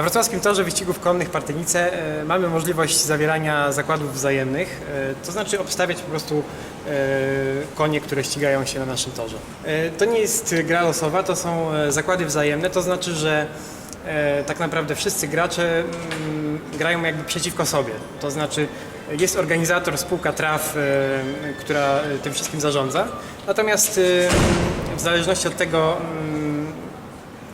Na wrocławskim torze wyścigów konnych Partynice e, mamy możliwość zawierania zakładów wzajemnych, e, to znaczy obstawiać po prostu e, konie, które ścigają się na naszym torze. To nie jest gra losowa, to są zakłady wzajemne, to znaczy, że tak naprawdę wszyscy gracze mm, grają jakby przeciwko sobie. To znaczy jest organizator, spółka TRAF, która tym wszystkim zarządza, natomiast w zależności od tego mm,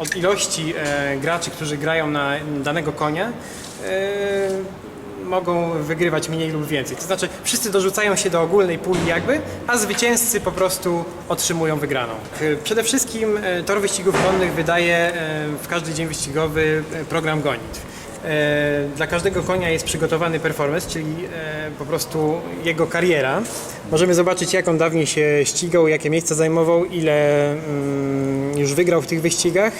od ilości e, graczy, którzy grają na danego konia, e, mogą wygrywać mniej lub więcej. To znaczy wszyscy dorzucają się do ogólnej puli jakby, a zwycięzcy po prostu otrzymują wygraną. E, Przede wszystkim e, tor wyścigów konnych wydaje e, w każdy dzień wyścigowy program gonitw. E, Dla każdego konia jest przygotowany performance, czyli e, po prostu jego kariera. Możemy zobaczyć, jak on dawniej się ścigał, jakie miejsca zajmował, ile mm, już wygrał w tych wyścigach.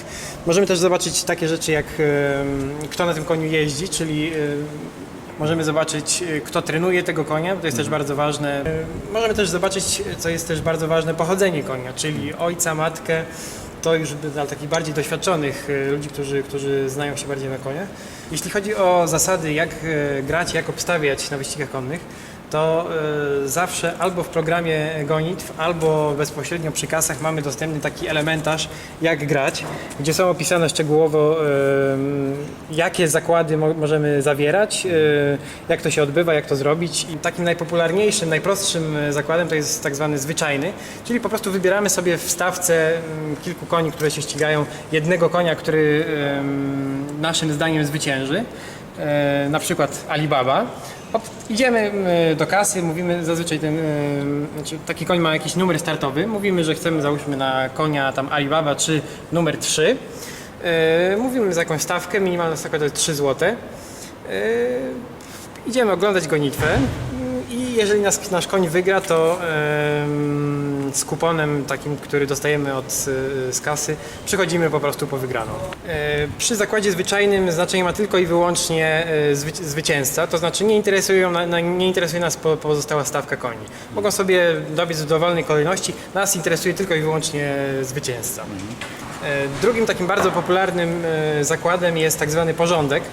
Możemy też zobaczyć takie rzeczy, jak em, kto na tym koniu jeździ, czyli e, Możemy zobaczyć, e, kto trenuje tego konia, bo to jest też bardzo ważne. E, Możemy też zobaczyć, co jest też bardzo ważne, pochodzenie konia, czyli ojca, matkę. To już dla takich bardziej doświadczonych e, ludzi, którzy, którzy znają się bardziej na koniach. Jeśli chodzi o zasady, jak e, grać, jak obstawiać na wyścigach konnych, to e, zawsze albo w programie gonitw, albo bezpośrednio przy kasach mamy dostępny taki elementarz, jak grać, gdzie są opisane szczegółowo, e, jakie zakłady mo- możemy zawierać, e, jak to się odbywa, jak to zrobić. I takim najpopularniejszym, najprostszym zakładem to jest tak zwany zwyczajny, czyli po prostu wybieramy sobie w stawce mm, kilku koni, które się ścigają, jednego konia, który naszym zdaniem zwycięży, na przykład Alibaba. Idziemy m, do kasy, mówimy zazwyczaj ten, em, znaczy taki koń ma jakiś numer startowy, mówimy, że chcemy załóżmy na konia tam Alibaba czy numer 3. E, mówimy za jakąś stawkę, minimalna stawka to jest 3 zł. E, idziemy oglądać gonitwę i jeżeli nas, nasz koń wygra, to z kuponem takim, który dostajemy od, y, z kasy, przychodzimy po prostu po wygraną. E, przy zakładzie zwyczajnym znaczenie ma tylko i wyłącznie e, zwy, zwycięzca, to znaczy nie, interesują, nie interesuje nas po, pozostała stawka koni. Mogą sobie dobiec w dowolnej kolejności, nas interesuje tylko i wyłącznie zwycięzca. E, Drugim takim bardzo popularnym zakładem jest tak zwany porządek.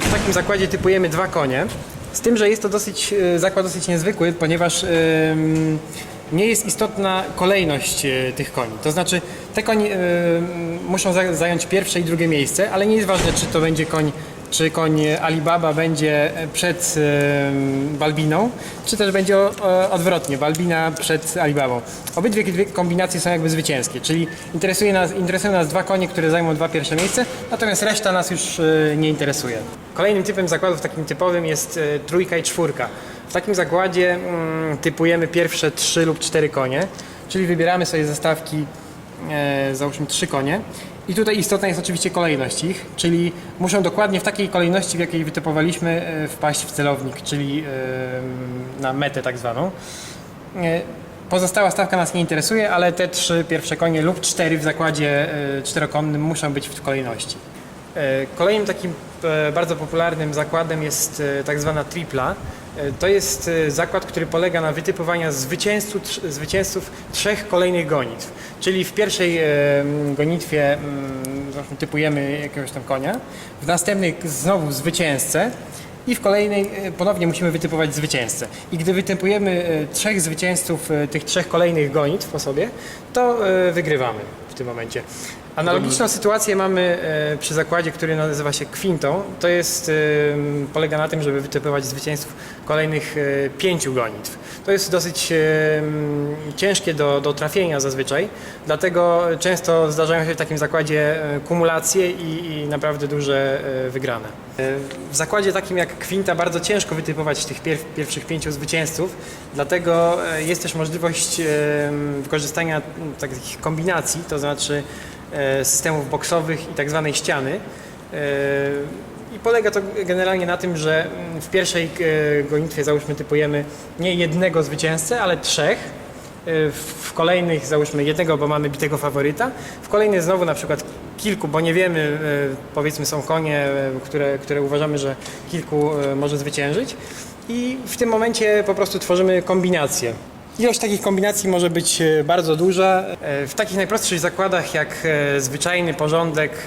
W takim zakładzie typujemy dwa konie. Z tym, że jest to dosyć, zakład dosyć niezwykły, ponieważ nie jest istotna kolejność e, tych koni. To znaczy, te konie em, muszą za- zająć pierwsze i drugie miejsce, ale nie jest ważne, czy to będzie koń czy koń Alibaba będzie przed em, Balbiną, czy też będzie odwrotnie, Balbina przed Alibabą. Obydwie dwie kombinacje są jakby zwycięskie, czyli interesuje nas, interesują nas dwa konie, które zajmą dwa pierwsze miejsce, natomiast reszta nas już e, nie interesuje. Kolejnym typem zakładów takim typowym jest e, trójka i czwórka. W takim zakładzie mm, typujemy pierwsze trzy lub cztery konie, czyli wybieramy sobie zestawki e, załóżmy trzy konie. I tutaj istotna jest oczywiście kolejność ich, czyli muszą dokładnie w takiej kolejności, w jakiej wytypowaliśmy, e, wpaść w celownik, czyli e, na metę tak zwaną. Pozostała stawka nas nie interesuje, ale te trzy pierwsze konie lub cztery w zakładzie czterokonnym muszą być w kolejności. Kolejnym takim bardzo popularnym zakładem jest tak zwana tripla. E, To jest e, zakład, który polega na wytypowaniu zwycięzców, zwycięzców trzech kolejnych gonitw. Czyli w pierwszej e, gonitwie typujemy jakiegoś tam konia, w następnej znowu zwycięzcę i w kolejnej ponownie musimy wytypować zwycięzcę. I gdy wytypujemy trzech zwycięzców tych trzech kolejnych gonitw po sobie, to wygrywamy w tym momencie. Analogiczną sytuację mamy e, przy zakładzie, który nazywa się kwintą. To jest, e, polega na tym, żeby wytypować zwycięzców kolejnych e, pięciu gonitw. To jest dosyć e, ciężkie do, do trafienia zazwyczaj, dlatego często zdarzają się w takim zakładzie e, kumulacje i, i naprawdę duże e, wygrane. E, W zakładzie takim jak kwinta bardzo ciężko wytypować tych pier, pierwszych pięciu zwycięzców, dlatego e, jest też możliwość e, wykorzystania takich kombinacji, to znaczy e, systemów boksowych i tak zwanej ściany. E, I polega to generalnie na tym, że mm, w pierwszej e, gonitwie załóżmy typujemy nie jednego zwycięzcę, ale trzech. W kolejnych załóżmy jednego, bo mamy bitego faworyta. W kolejnych znowu na przykład kilku, bo nie wiemy, powiedzmy są konie, które, które uważamy, że kilku może zwyciężyć. I w tym momencie po prostu tworzymy kombinację. Ilość takich kombinacji może być e, bardzo duża. E, W takich najprostszych zakładach jak e, zwyczajny porządek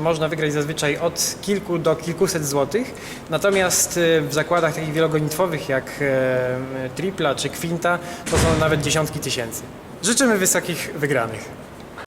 można wygrać zazwyczaj od kilku do kilkuset złotych. Natomiast w zakładach takich wielogonitwowych jak tripla czy kwinta to są nawet dziesiątki tysięcy. Życzymy wysokich wygranych.